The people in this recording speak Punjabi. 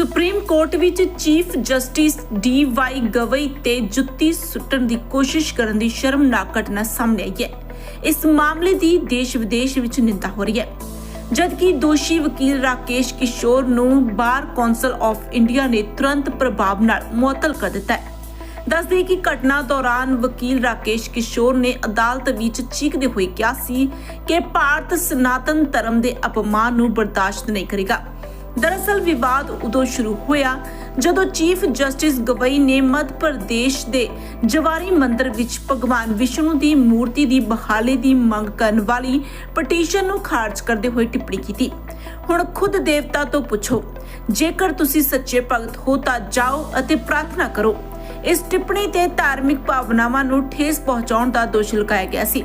ਸੁਪਰੀਮ ਕੋਰਟ ਵਿੱਚ chief justice D Y Gavai ਤੇ ਜੁੱਤੀ ਸੁੱਟਣ ਦੀ ਕੋਸ਼ਿਸ਼ ਕਰਨ ਦੀ ਸ਼ਰਮਨਾਕ ਘਟਨਾ ਸਾਹਮਣੇ ਆਈ ਹੈ। ਇਸ ਮਾਮਲੇ ਦੀ ਦੇਸ਼ ਵਿਦੇਸ਼ ਵਿੱਚ ਨਿੰਦਾ ਹੋ ਰਹੀ ਹੈ। ਜਦਕਿ ਦੋਸ਼ੀ ਵਕੀਲ ਰਾਕੇਸ਼ ਕਿਸ਼ੋਰ ਨੂੰ ਬਾਰ ਕੌਂਸਲ ਆਫ ਇੰਡੀਆ ਨੇ ਤੁਰੰਤ ਪ੍ਰਭਾਵ ਨਾਲ ਮੁਅੱਤਲ ਕਰ ਦਿੱਤਾ ਹੈ। ਦੱਸਦੇ ਕਿ ਘਟਨਾ ਦੌਰਾਨ ਵਕੀਲ ਰਾਕੇਸ਼ ਕਿਸ਼ੋਰ ਨੇ ਅਦਾਲਤ ਵਿੱਚ ਚੀਕਦੇ ਹੋਏ ਕਿਹਾ ਸੀ ਕਿ ਭਾਰਤ ਸਨਾਤਨ ਧਰਮ ਦੇ ਅਪਮਾਨ ਨੂੰ ਬਰਦਾਸ਼ਤ ਨਹੀਂ ਕਰੇਗਾ। ਦਰਅਸਲ ਵਿਵਾਦ ਉਦੋਂ ਸ਼ੁਰੂ ਹੋਇਆ ਜਦੋਂ ਚੀਫ ਜਸਟਿਸ ਗਵਈ ਨੇ ਮੱਧ ਪ੍ਰਦੇਸ਼ ਦੇ ਜਵਾਰੀ ਮੰਦਿਰ ਵਿੱਚ ਭਗਵਾਨ ਵਿਸ਼ਨੂੰ ਦੀ ਮੂਰਤੀ ਦੀ ਬਹਾਲੀ ਦੀ ਮੰਗ ਕਰਨ ਵਾਲੀ ਪਟੀਸ਼ਨ ਨੂੰ ਖਾਰਜ ਕਰਦੇ ਹੋਏ ਟਿੱਪਣੀ ਕੀਤੀ। ਹੁਣ ਖੁਦ ਦੇਵਤਾ ਤੋਂ ਪੁੱਛੋ, ਜੇਕਰ ਤੁਸੀਂ ਸੱਚੇ ਭਗਤ ਹੋ ਤਾਂ ਜਾਓ ਅਤੇ ਪ੍ਰਾਰਥਨਾ ਕਰੋ। ਇਸ ਟਿੱਪਣੀ ਤੇ ਧਾਰਮਿਕ ਭਾਵਨਾਵਾਂ ਨੂੰ ਠੇਸ ਪਹੁੰਚਾਉਣ ਦਾ ਦੋਸ਼ ਲਗਾਇਆ ਗਿਆ ਸੀ।